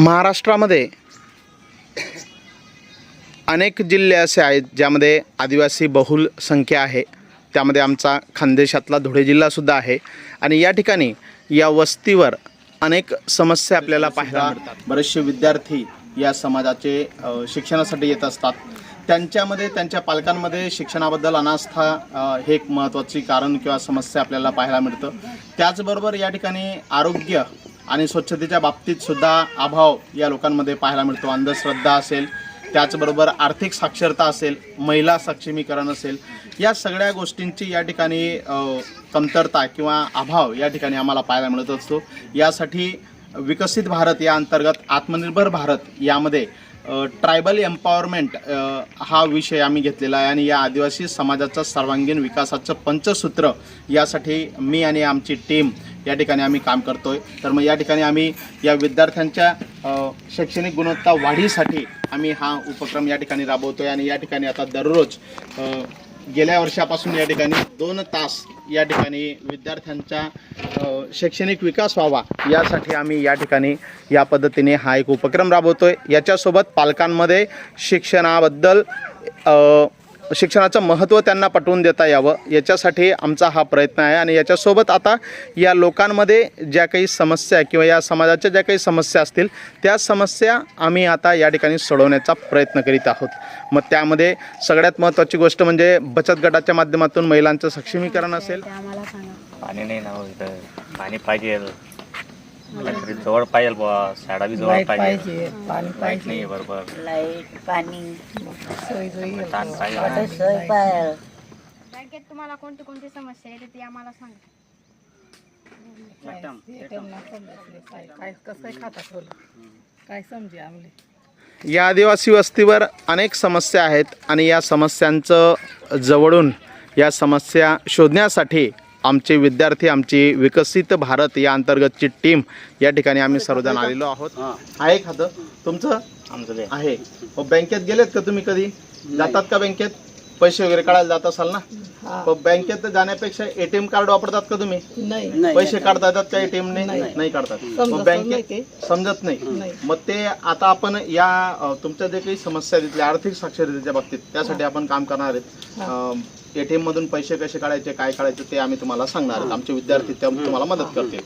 महाराष्ट्रामध्ये अनेक जिल्हे असे आहेत ज्यामध्ये आदिवासी बहुल संख्या आहे. त्यामध्ये आमचा खानदेशातला धुळे जिल्हासुद्धा आहे. आणि या ठिकाणी या वस्तीवर अनेक समस्या आपल्याला पाहायला मिळतात. बरेचसे विद्यार्थी या समाजाचे शिक्षणासाठी येत असतात. त्यांच्यामध्ये त्यांच्या पालकांमध्ये शिक्षणाबद्दल अनास्था हे एक महत्त्वाची कारण किंवा समस्या आपल्याला पाहायला मिळतं. त्याचबरोबर या ठिकाणी आरोग्य आणि स्वच्छतेच्या बाबतीत सुद्धा अभाव या लोकांमध्ये पाहायला मिळतो. अंधश्रद्धा असेल त्याचबरोबर आर्थिक साक्षरता असेल महिला सक्षमीकरण असेल या सगळ्या गोष्टींची या ठिकाणी कमतरता किंवा अभाव या ठिकाणी आम्हाला पाहायला मिळत असतो. यासाठी विकसित भारत या अंतर्गत आत्मनिर्भर भारत यामध्ये ट्रायबल एम्पॉवरमेंट हा विषय आम्ही घेतलेला आहे आणि या आदिवासी समाजाचा सर्वांगीण विकासाचं पंचसूत्र यासाठी मी आणि आमची टीम या ठिकाणी आम्ही काम करतोय. तर मग या ठिकाणी आम्ही या विद्यार्थ्यांच्या शैक्षणिक गुणवत्ता वाढीसाठी आम्ही हा उपक्रम या ठिकाणी राबवतोय आणि या ठिकाणी आता दररोज गेल्या वर्षापासून या ठिकाणी दोन तास या ठिकाणी विद्यार्थ्यांचा शैक्षणिक विकास व्हावा यासाठी आम्ही या ठिकाणी या पद्धतीने हा एक उपक्रम राबवतोय. याच्यासोबत पालकांमध्ये शिक्षणाबद्दल शिक्षणाचं महत्त्व त्यांना पटवून देता यावं. याच्यासाठी आमचा हा प्रयत्न आहे आणि याच्यासोबत आता या लोकांमध्ये ज्या काही समस्या किंवा या समाजाच्या ज्या काही समस्या असतील त्या समस्या आम्ही आता या ठिकाणी सोडवण्याचा प्रयत्न करीत आहोत. मग त्यामध्ये सगळ्यात महत्त्वाची गोष्ट म्हणजे बचत गटाच्या माध्यमातून महिलांचं सक्षमीकरण असेल. पाणी नाही ना हो इथं. पाणी पाहिजे. जवळ पाहिजे बुवा शाळा बी जवळ पाहिजे. पाहिजे पाणी लाइट पाहिजे. नाही बरोबर. लाइट पाणी. सोय सोयी ताण पाहिजे वाटे सोय पाहिजे बँकेत तुम्हाला कोणती कोणती समस्या येते ती आम्हाला सांगा. काय काय कसं काय खाता ठेवलं काय समजे आमले? या आदिवासी वस्तीवर अनेक समस्या आहेत आणि या समस्यांचं जवळून या समस्या शोधण्यासाठी आमचे विद्यार्थी आमची विकसित भारत या अंतर्गतची टीम या ठिकाणी आम्ही सर्वजण आलेलो आहोत. आहे खातं. तुमचं? आमचं आहे. बँकेत गेलेत का तुम्ही कधी? जातात का बँकेत? पैसे वगैरे काढायला जात असाल ना? मग बँकेत जाण्यापेक्षा एटीएम कार्ड वापरतात का तुम्ही? नाही. पैसे काढता येतात का एटीएम ने? नाही. काढतात. मग बँकेत. समजत नाही. मग ते आता आपण या तुमच्या जे काही समस्या आहेत तिथल्या आर्थिक साक्षरतेच्या बाबतीत त्यासाठी आपण काम करणार आहेत. एटीएम मधून पैसे कसे काढायचे काय काढायचे ते आम्ही तुम्हाला सांगणार आहेत. आमचे विद्यार्थी त्या तुम्हाला मदत करतील.